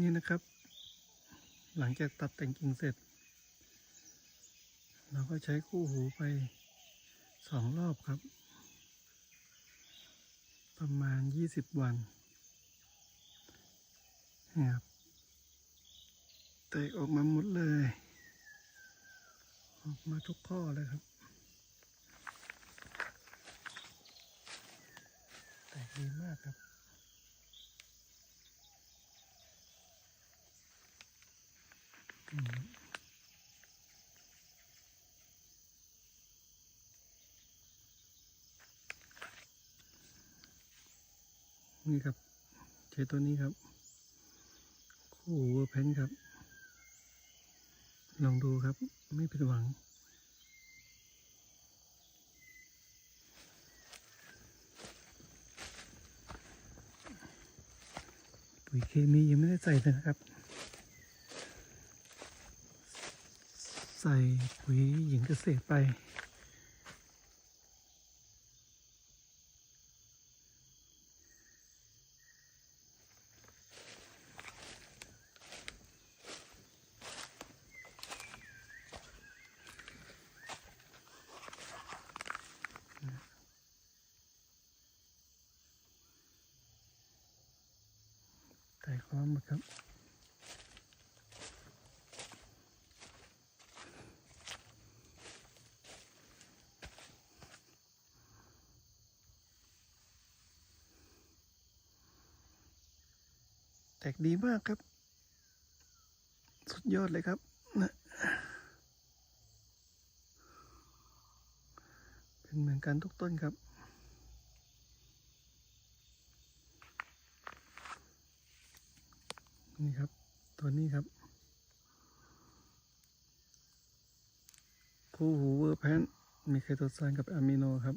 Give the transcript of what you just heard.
นี่นะครับ หลังจากตัดแต่งกิ่งเสร็จ เราก็ใช้คู่หูไปสองรอบครับ ประมาณยี่สิบวันนี่ครับแตกออกมาหมดเลย ออกมาทุกข้อเลยครับ แตกดีมากครับ อืม นี่ครับใช้ตัวนี้ครับ คู่เวอร์เพนครับ ลองดูครับไม่ผิดหวังปุ๋ยเคมียังไม่ได้ใส่เลยนะครับ ใส่ปุ๋ยหญิงเกษตรไปใส่ความหมดครับ แตกดีมากครับ สุดยอดเลยครับนะเป็นเหมือนกันทุกต้นครับ นี่ครับ ตัวนี้ครับคู่หูเวอร์แพนมีไคโตซานกับอะมิโนครับ